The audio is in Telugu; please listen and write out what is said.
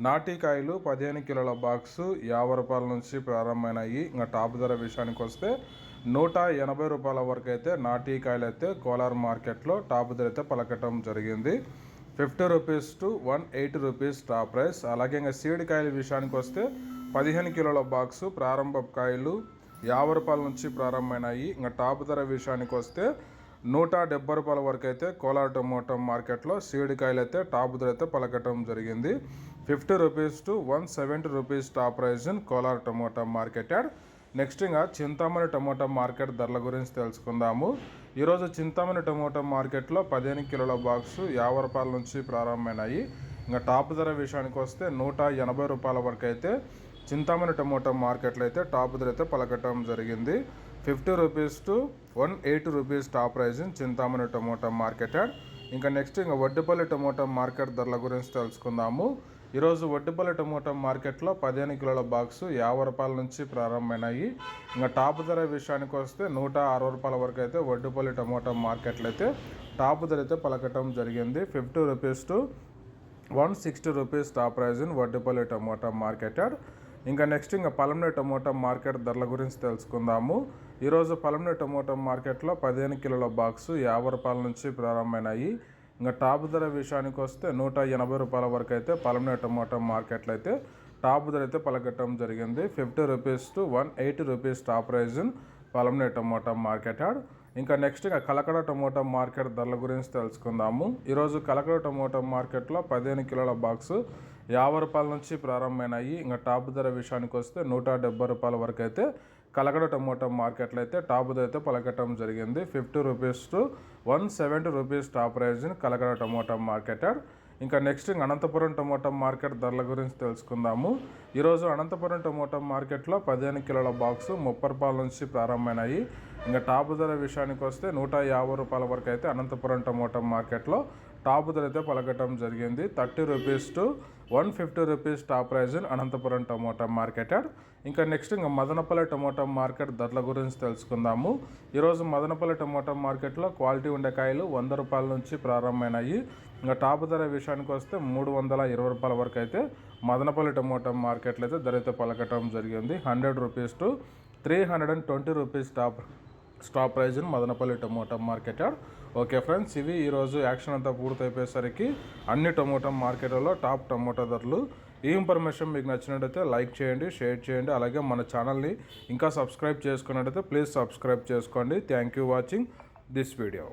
నాటికాయలు పదిహేను కిలోల బాక్సు యాభై రూపాయల నుంచి ప్రారంభమైనాయి. ఇంకా టాప్ ధర విషయానికి వస్తే నూట ఎనభై రూపాయల వరకు అయితే నాటికాయలు అయితే కోలార్ మార్కెట్లో టాప్ ధర అయితే పలకటం జరిగింది. Fifty rupees to one eighty rupees top price. అలాగే ఇంకా సీడ్ కాయల విషయానికి వస్తే పదిహేను కిలోల బాక్సు ప్రారంభ కాయలు యాభై రూపాయల నుంచి ప్రారంభమైనాయి. ఇంకా టాప్ ధర విషయానికి వస్తే నూట డెబ్బై రూపాయల వరకు అయితే కోలార్ టొమాటో మార్కెట్లో సీడ్ కాయలు అయితే టాప్ ధర అయితే పలకటం జరిగింది. Fifty rupees to one seventy rupees top price in Kolar tomato market yard next ఇంకా చింతామణి టమోటా మార్కెట్ ధరల గురించి తెలుసుకుందాము. ఈరోజు చింతామణి టమోటా మార్కెట్లో పదిహేను కిలోల బాక్సు యాభై రూపాయల నుంచి ప్రారంభమైనాయి. ఇంకా టాప్ ధర విషయానికి వస్తే నూట ఎనభై రూపాయల వరకు అయితే చింతామణి టమోటా మార్కెట్లో అయితే టాప్ ధర అయితే పలకటం జరిగింది. Fifty rupees to one eighty rupees top price Chintamani tomato market yard. ఇంకా నెక్స్ట్ ఇంకా వడ్డిపల్లి టమోటా మార్కెట్ ధరల గురించి తెలుసుకుందాము. ఈరోజు వడ్డిపల్లి టమోటా మార్కెట్లో పదిహేను కిలోల బాక్సు యాభై రూపాయల నుంచి ప్రారంభమైనాయి. ఇంకా టాప్ ధర విషయానికి వస్తే నూట అరవై రూపాయల వరకు అయితే వడ్డిపల్లి టమోటా మార్కెట్లో అయితే టాప్ ధర అయితే పలకటం జరిగింది. Fifty rupees to one sixty rupees top price in Vaddipalli tomato market ఇంకా నెక్స్ట్ ఇంకా పలంనే టమోటా మార్కెట్ ధరల గురించి తెలుసుకుందాము. ఈరోజు పలంనే టమోటా మార్కెట్లో పదిహేను కిలోల బాక్సు యాభై రూపాయల నుంచి ప్రారంభమైనాయి. ఇంకా టాప్ ధర విషయానికి వస్తే నూట ఎనభై రూపాయల వరకు అయితే పలమనే టమోటా మార్కెట్లో అయితే టాప్ ధర అయితే పలకట్టడం జరిగింది. Fifty rupees to one eighty rupees top price in Palamaner tomato market yard. ఇంకా నెక్స్ట్ ఇంకా కలకడ టమోటా మార్కెట్ ధరల గురించి తెలుసుకుందాము. ఈరోజు కలకడ టమోటా మార్కెట్లో పదిహేను కిలోల బాక్సు యాభై రూపాయల నుంచి ప్రారంభమైనాయి. ఇంకా టాప్ ధర విషయానికి వస్తే నూట డెబ్బై రూపాయల వరకు అయితే కలకడ టమోటా మార్కెట్లో అయితే టాప్ అయితే పలకటం జరిగింది. Fifty rupees to one seventy rupees top price Kalakada Kalakada tomato market ఇంకా నెక్స్ట్ అనంతపురం టమోటా మార్కెట్ ధరల గురించి తెలుసుకుందాము. ఈరోజు అనంతపురం టమోటా మార్కెట్లో పదిహేను కిలోల బాక్స్ ముప్పై రూపాయల నుంచి ప్రారంభమైనాయి. ఇంకా టాప్ ధర విషయానికి వస్తే నూట యాభై రూపాయల వరకు అయితే అనంతపురం టమోటా మార్కెట్లో టాప్ ధర అయితే పలకటం జరిగింది. Thirty rupees to one fifty rupees top price in Anantapuram tomato market ఇంకా నెక్స్ట్ ఇంకా మదనపల్లి టమోటా మార్కెట్ ధరల గురించి తెలుసుకుందాము. ఈరోజు మదనపల్లి టమోటా మార్కెట్లో క్వాలిటీ ఉండే కాయలు వంద రూపాయల నుంచి ప్రారంభమైనాయి. ఇంకా టాప్ ధర విషయానికి వస్తే మూడు వందల ఇరవై రూపాయల వరకు అయితే మదనపల్లి టమోటా మార్కెట్లో అయితే ధర అయితే పలకటం జరిగింది. Hundred rupees to three hundred and twenty rupees top stop price Madanapalle tomato market yard. Okay friends ఇవి ఈరోజు యాక్షన్ అంతా పూర్తయిపోయేసరికి అన్ని టమోటా మార్కెట్లలో టాప్ టమోటా ధరలు. ఈ ఇన్ఫర్మేషన్ మీకు నచ్చినట్టయితే లైక్ చేయండి షేర్ చేయండి అలాగే మన ఛానల్ని ఇంకా సబ్స్క్రైబ్ చేసుకున్నట్టయితే ప్లీజ్ సబ్స్క్రైబ్ చేసుకోండి. Thank you watching this video.